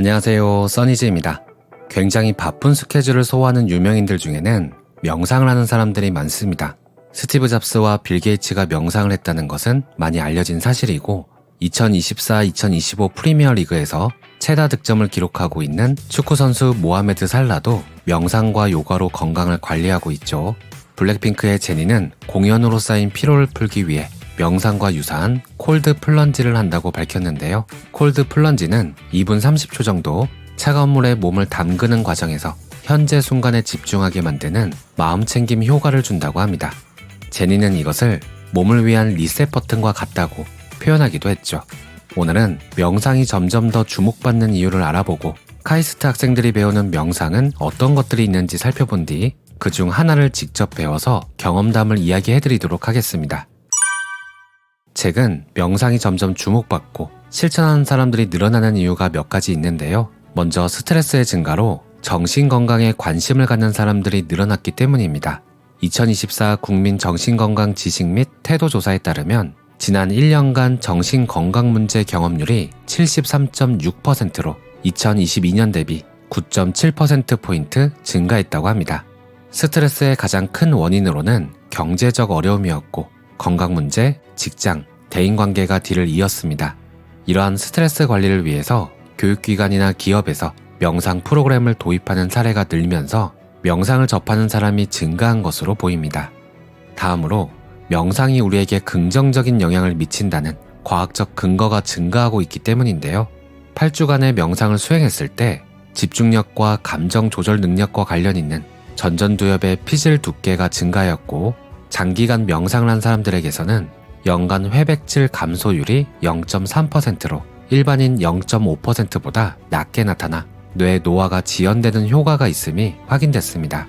안녕하세요, 써니즈입니다. 굉장히 바쁜 스케줄을 소화하는 유명인들 중에는 명상을 하는 사람들이 많습니다. 스티브 잡스와 빌 게이츠가 명상을 했다는 것은 많이 알려진 사실이고 2024-2025 프리미어 리그에서 최다 득점을 기록하고 있는 축구 선수 모하메드 살라도 명상과 요가로 건강을 관리하고 있죠. 블랙핑크의 제니는 공연으로 쌓인 피로를 풀기 위해 명상과 유사한 콜드 플런지를 한다고 밝혔는데요. 콜드 플런지는 2분 30초 정도 차가운 물에 몸을 담그는 과정에서 현재 순간에 집중하게 만드는 마음 챙김 효과를 준다고 합니다. 제니는 이것을 몸을 위한 리셋 버튼과 같다고 표현하기도 했죠. 오늘은 명상이 점점 더 주목받는 이유를 알아보고 카이스트 학생들이 배우는 명상은 어떤 것들이 있는지 살펴본 뒤 그 중 하나를 직접 배워서 경험담을 이야기해드리도록 하겠습니다. 최근 명상이 점점 주목받고 실천하는 사람들이 늘어나는 이유가 몇 가지 있는데요. 먼저 스트레스의 증가로 정신 건강에 관심을 갖는 사람들이 늘어났기 때문입니다. 2024 국민 정신건강 지식 및 태도 조사에 따르면 지난 1년간 정신건강 문제 경험률이 73.6%로 2022년 대비 9.7%포인트 증가했다고 합니다. 스트레스의 가장 큰 원인으로는 경제적 어려움이었고 건강 문제, 직장, 대인관계가 뒤를 이었습니다. 이러한 스트레스 관리를 위해서 교육기관이나 기업에서 명상 프로그램을 도입하는 사례가 늘면서 명상을 접하는 사람이 증가한 것으로 보입니다. 다음으로 명상이 우리에게 긍정적인 영향을 미친다는 과학적 근거가 증가하고 있기 때문인데요. 8주간의 명상을 수행했을 때 집중력과 감정 조절 능력과 관련 있는 전전두엽의 피질 두께가 증가하였고 장기간 명상을 한 사람들에게서는 연간 회백질 감소율이 0.3%로 일반인 0.5%보다 낮게 나타나 뇌 노화가 지연되는 효과가 있음이 확인됐습니다.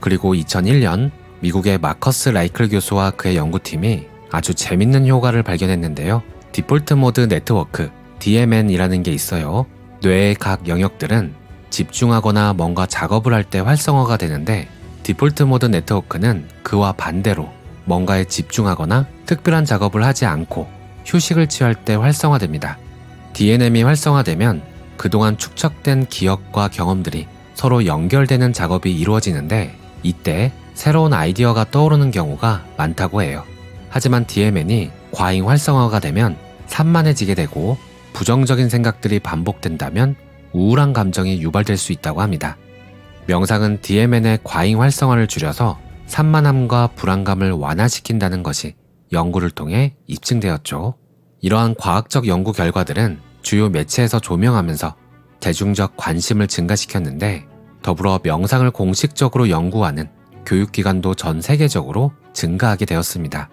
그리고 2001년 미국의 마커스 라이클 교수와 그의 연구팀이 아주 재밌는 효과를 발견했는데요. 디폴트 모드 네트워크, DMN이라는 게 있어요. 뇌의 각 영역들은 집중하거나 뭔가 작업을 할 때 활성화가 되는데 디폴트 모드 네트워크는 그와 반대로 뭔가에 집중하거나 특별한 작업을 하지 않고 휴식을 취할 때 활성화됩니다. DNM이 활성화되면 그동안 축적된 기억과 경험들이 서로 연결되는 작업이 이루어지는데 이때 새로운 아이디어가 떠오르는 경우가 많다고 해요. 하지만 DMN이 과잉 활성화가 되면 산만해지게 되고 부정적인 생각들이 반복된다면 우울한 감정이 유발될 수 있다고 합니다. 명상은 DMN의 과잉 활성화를 줄여서 산만함과 불안감을 완화시킨다는 것이 연구를 통해 입증되었죠. 이러한 과학적 연구 결과들은 주요 매체에서 조명하면서 대중적 관심을 증가시켰는데 더불어 명상을 공식적으로 연구하는 교육기관도 전 세계적으로 증가하게 되었습니다.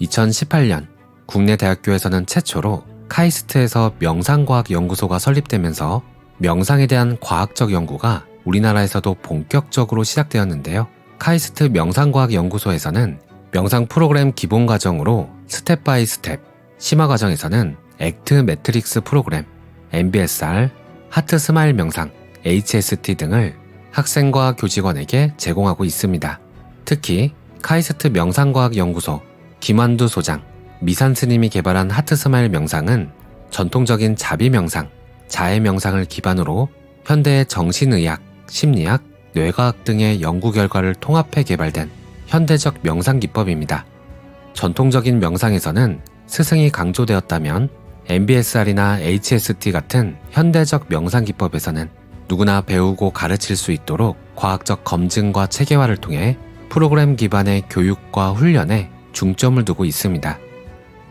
2018년 국내 대학교에서는 최초로 카이스트에서 명상과학 연구소가 설립되면서 명상에 대한 과학적 연구가 우리나라에서도 본격적으로 시작되었는데요. 카이스트 명상과학 연구소에서는 명상 프로그램 기본 과정으로 스텝 바이 스텝, 심화 과정에서는 액트 매트릭스 프로그램, MBSR, 하트 스마일 명상, HST 등을 학생과 교직원에게 제공하고 있습니다. 특히 카이스트 명상과학 연구소 김환두 소장, 미산 스님이 개발한 하트 스마일 명상은 전통적인 자비 명상, 자해 명상을 기반으로 현대의 정신의학, 심리학, 뇌과학 등의 연구 결과를 통합해 개발된 현대적 명상 기법입니다. 전통적인 명상에서는 스승이 강조되었다면 MBSR이나 HST 같은 현대적 명상 기법에서는 누구나 배우고 가르칠 수 있도록 과학적 검증과 체계화를 통해 프로그램 기반의 교육과 훈련에 중점을 두고 있습니다.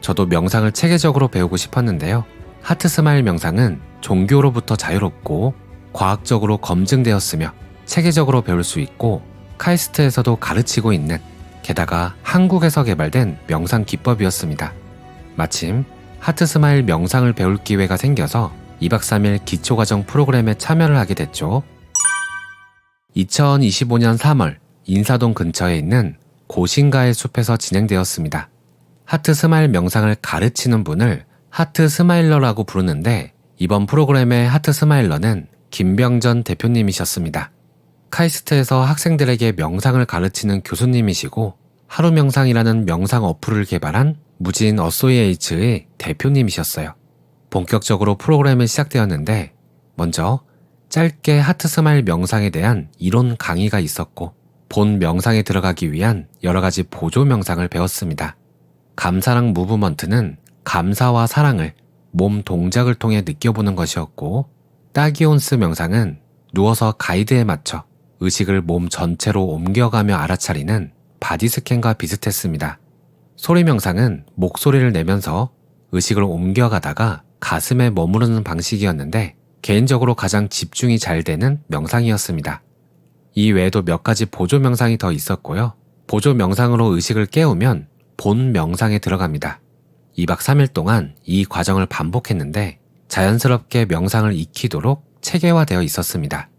저도 명상을 체계적으로 배우고 싶었는데요. 하트 스마일 명상은 종교로부터 자유롭고 과학적으로 검증되었으며 체계적으로 배울 수 있고 카이스트에서도 가르치고 있는 게다가 한국에서 개발된 명상 기법이었습니다. 마침 하트 스마일 명상을 배울 기회가 생겨서 2박 3일 기초과정 프로그램에 참여를 하게 됐죠. 2025년 3월 인사동 근처에 있는 고신가의 숲에서 진행되었습니다. 하트 스마일 명상을 가르치는 분을 하트 스마일러라고 부르는데 이번 프로그램의 하트 스마일러는 김병전 대표님이셨습니다. 카이스트에서 학생들에게 명상을 가르치는 교수님이시고 하루 명상이라는 명상 어플을 개발한 무진 어소이에이츠의 대표님이셨어요. 본격적으로 프로그램이 시작되었는데 먼저 짧게 하트 스마일 명상에 대한 이론 강의가 있었고 본 명상에 들어가기 위한 여러 가지 보조 명상을 배웠습니다. 감사랑 무브먼트는 감사와 사랑을 몸 동작을 통해 느껴보는 것이었고 따기온스 명상은 누워서 가이드에 맞춰 의식을 몸 전체로 옮겨가며 알아차리는 바디 스캔과 비슷했습니다. 소리 명상은 목소리를 내면서 의식을 옮겨가다가 가슴에 머무르는 방식이었는데 개인적으로 가장 집중이 잘 되는 명상이었습니다. 이 외에도 몇 가지 보조 명상이 더 있었고요. 보조 명상으로 의식을 깨우면 본 명상에 들어갑니다. 2박 3일 동안 이 과정을 반복했는데 자연스럽게 명상을 익히도록 체계화되어 있었습니다.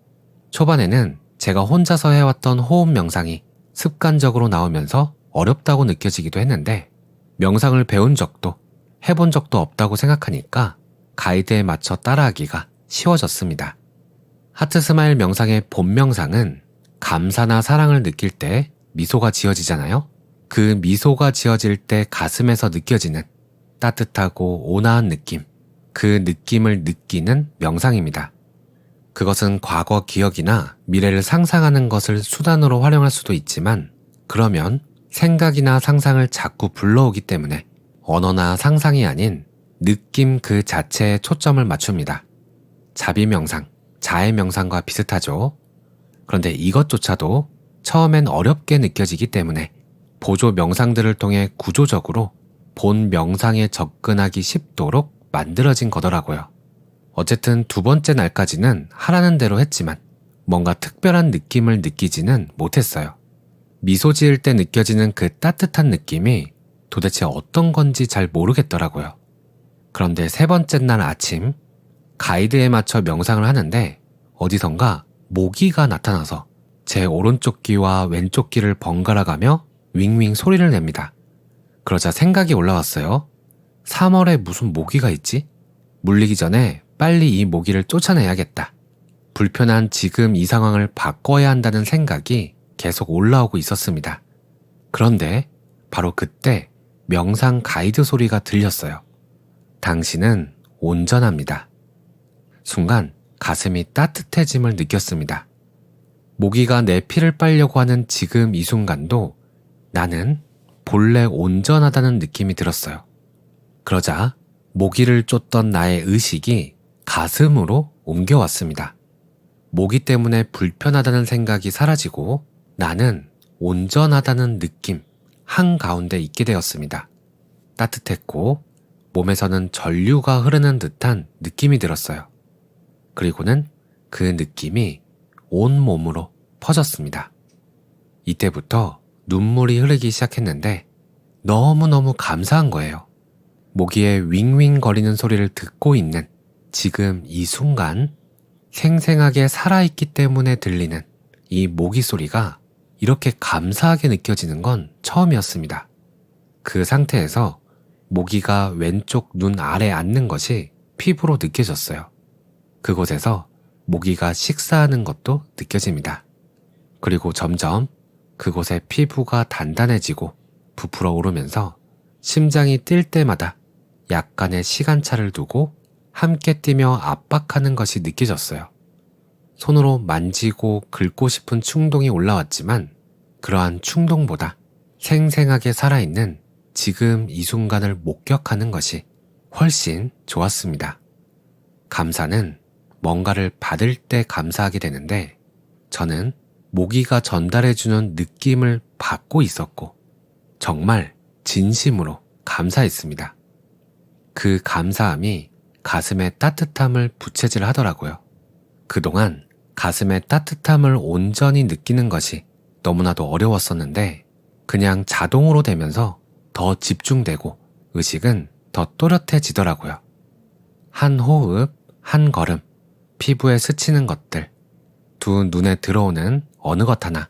초반에는 제가 혼자서 해왔던 호흡 명상이 습관적으로 나오면서 어렵다고 느껴지기도 했는데 명상을 배운 적도 해본 적도 없다고 생각하니까 가이드에 맞춰 따라하기가 쉬워졌습니다. 하트 스마일 명상의 본 명상은 감사나 사랑을 느낄 때 미소가 지어지잖아요? 그 미소가 지어질 때 가슴에서 느껴지는 따뜻하고 온화한 느낌, 그 느낌을 느끼는 명상입니다. 그것은 과거 기억이나 미래를 상상하는 것을 수단으로 활용할 수도 있지만, 그러면 생각이나 상상을 자꾸 불러오기 때문에 언어나 상상이 아닌 느낌 그 자체에 초점을 맞춥니다. 자비 명상, 자해 명상과 비슷하죠. 그런데 이것조차도 처음엔 어렵게 느껴지기 때문에 보조 명상들을 통해 구조적으로 본 명상에 접근하기 쉽도록 만들어진 거더라고요. 어쨌든 두 번째 날까지는 하라는 대로 했지만 뭔가 특별한 느낌을 느끼지는 못했어요. 미소 지을 때 느껴지는 그 따뜻한 느낌이 도대체 어떤 건지 잘 모르겠더라고요. 그런데 세 번째 날 아침, 가이드에 맞춰 명상을 하는데 어디선가 모기가 나타나서 제 오른쪽 귀와 왼쪽 귀를 번갈아 가며 윙윙 소리를 냅니다. 그러자 생각이 올라왔어요. 3월에 무슨 모기가 있지? 물리기 전에 빨리 이 모기를 쫓아내야겠다. 불편한 지금 이 상황을 바꿔야 한다는 생각이 계속 올라오고 있었습니다. 그런데 바로 그때 명상 가이드 소리가 들렸어요. 당신은 온전합니다. 순간 가슴이 따뜻해짐을 느꼈습니다. 모기가 내 피를 빨려고 하는 지금 이 순간도 나는 본래 온전하다는 느낌이 들었어요. 그러자 모기를 쫓던 나의 의식이 가슴으로 옮겨왔습니다. 모기 때문에 불편하다는 생각이 사라지고 나는 온전하다는 느낌 한가운데 있게 되었습니다. 따뜻했고 몸에서는 전류가 흐르는 듯한 느낌이 들었어요. 그리고는 그 느낌이 온 몸으로 퍼졌습니다. 이때부터 눈물이 흐르기 시작했는데 너무너무 감사한 거예요. 모기의 윙윙 거리는 소리를 듣고 있는 지금 이 순간 생생하게 살아있기 때문에 들리는 이 모기 소리가 이렇게 감사하게 느껴지는 건 처음이었습니다. 그 상태에서 모기가 왼쪽 눈 아래 앉는 것이 피부로 느껴졌어요. 그곳에서 모기가 식사하는 것도 느껴집니다. 그리고 점점 그곳의 피부가 단단해지고 부풀어 오르면서 심장이 뛸 때마다 약간의 시간차를 두고 함께 뛰며 압박하는 것이 느껴졌어요. 손으로 만지고 긁고 싶은 충동이 올라왔지만 그러한 충동보다 생생하게 살아있는 지금 이 순간을 목격하는 것이 훨씬 좋았습니다. 감사는 뭔가를 받을 때 감사하게 되는데 저는 모기가 전달해주는 느낌을 받고 있었고 정말 진심으로 감사했습니다. 그 감사함이 가슴에 따뜻함을 부채질 하더라고요. 그동안 가슴의 따뜻함을 온전히 느끼는 것이 너무나도 어려웠었는데 그냥 자동으로 되면서 더 집중되고 의식은 더 또렷해지더라고요. 한 호흡, 한 걸음, 피부에 스치는 것들, 두 눈에 들어오는 어느 것 하나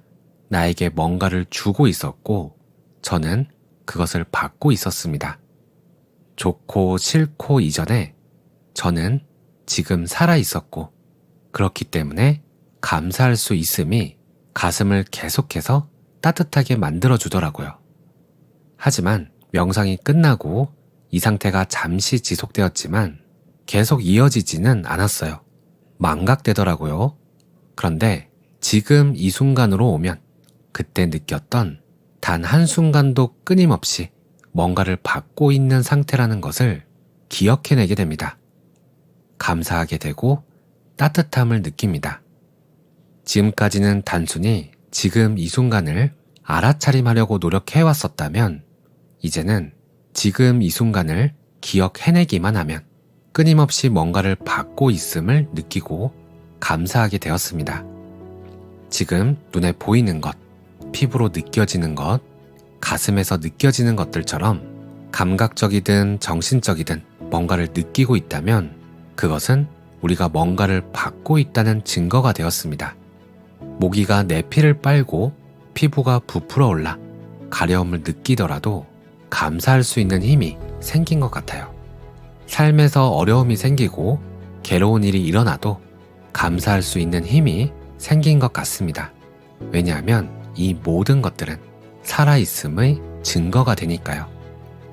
나에게 뭔가를 주고 있었고 저는 그것을 받고 있었습니다. 좋고 싫고 이전에 저는 지금 살아 있었고 그렇기 때문에 감사할 수 있음이 가슴을 계속해서 따뜻하게 만들어 주더라고요. 하지만 명상이 끝나고 이 상태가 잠시 지속되었지만 계속 이어지지는 않았어요. 망각되더라고요. 그런데 지금 이 순간으로 오면 그때 느꼈던 단 한순간도 끊임없이 뭔가를 받고 있는 상태라는 것을 기억해내게 됩니다. 감사하게 되고 따뜻함을 느낍니다. 지금까지는 단순히 지금 이 순간을 알아차림하려고 노력해왔었다면 이제는 지금 이 순간을 기억해내기만 하면 끊임없이 뭔가를 받고 있음을 느끼고 감사하게 되었습니다. 지금 눈에 보이는 것, 피부로 느껴지는 것, 가슴에서 느껴지는 것들처럼 감각적이든 정신적이든 뭔가를 느끼고 있다면 그것은 우리가 뭔가를 받고 있다는 증거가 되었습니다. 모기가 내 피를 빨고 피부가 부풀어 올라 가려움을 느끼더라도 감사할 수 있는 힘이 생긴 것 같아요. 삶에서 어려움이 생기고 괴로운 일이 일어나도 감사할 수 있는 힘이 생긴 것 같습니다. 왜냐하면 이 모든 것들은 살아있음의 증거가 되니까요.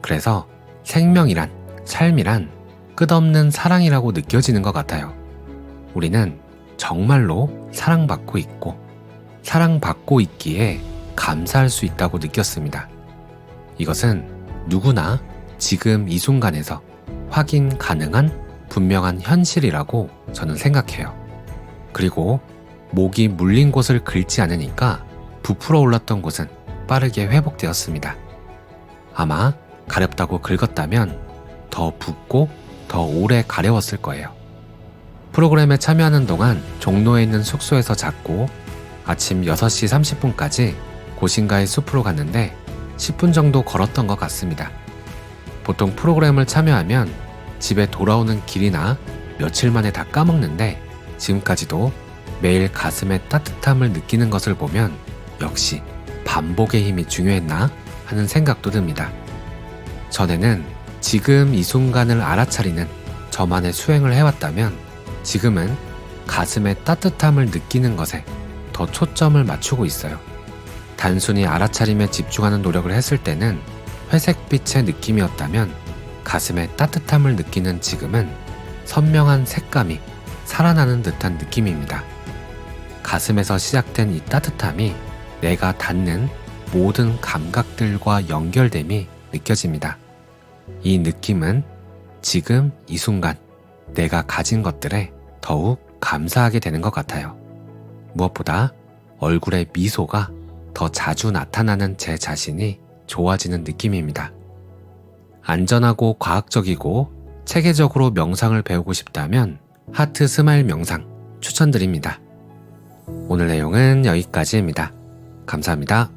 그래서 생명이란, 삶이란 끝없는 사랑이라고 느껴지는 것 같아요. 우리는 정말로 사랑받고 있고, 사랑받고 있기에 감사할 수 있다고 느꼈습니다. 이것은 누구나 지금 이 순간에서 확인 가능한 분명한 현실이라고 저는 생각해요. 그리고 목이 물린 곳을 긁지 않으니까 부풀어 올랐던 곳은 빠르게 회복되었습니다. 아마 가렵다고 긁었다면 더 붓고 더 오래 가려웠을 거예요. 프로그램에 참여하는 동안 종로에 있는 숙소에서 잤고 아침 6시 30분까지 고신가의 숲으로 갔는데 10분 정도 걸었던 것 같습니다. 보통 프로그램을 참여하면 집에 돌아오는 길이나 며칠 만에 다 까먹는데 지금까지도 매일 가슴의 따뜻함을 느끼는 것을 보면 역시 반복의 힘이 중요했나 하는 생각도 듭니다. 전에는 지금 이 순간을 알아차리는 저만의 수행을 해왔다면 지금은 가슴의 따뜻함을 느끼는 것에 더 초점을 맞추고 있어요. 단순히 알아차림에 집중하는 노력을 했을 때는 회색빛의 느낌이었다면 가슴의 따뜻함을 느끼는 지금은 선명한 색감이 살아나는 듯한 느낌입니다. 가슴에서 시작된 이 따뜻함이 내가 닿는 모든 감각들과 연결됨이 느껴집니다. 이 느낌은 지금 이 순간 내가 가진 것들에 더욱 감사하게 되는 것 같아요. 무엇보다 얼굴에 미소가 더 자주 나타나는 제 자신이 좋아지는 느낌입니다. 안전하고 과학적이고 체계적으로 명상을 배우고 싶다면 하트 스마일 명상 추천드립니다. 오늘 내용은 여기까지입니다. 감사합니다.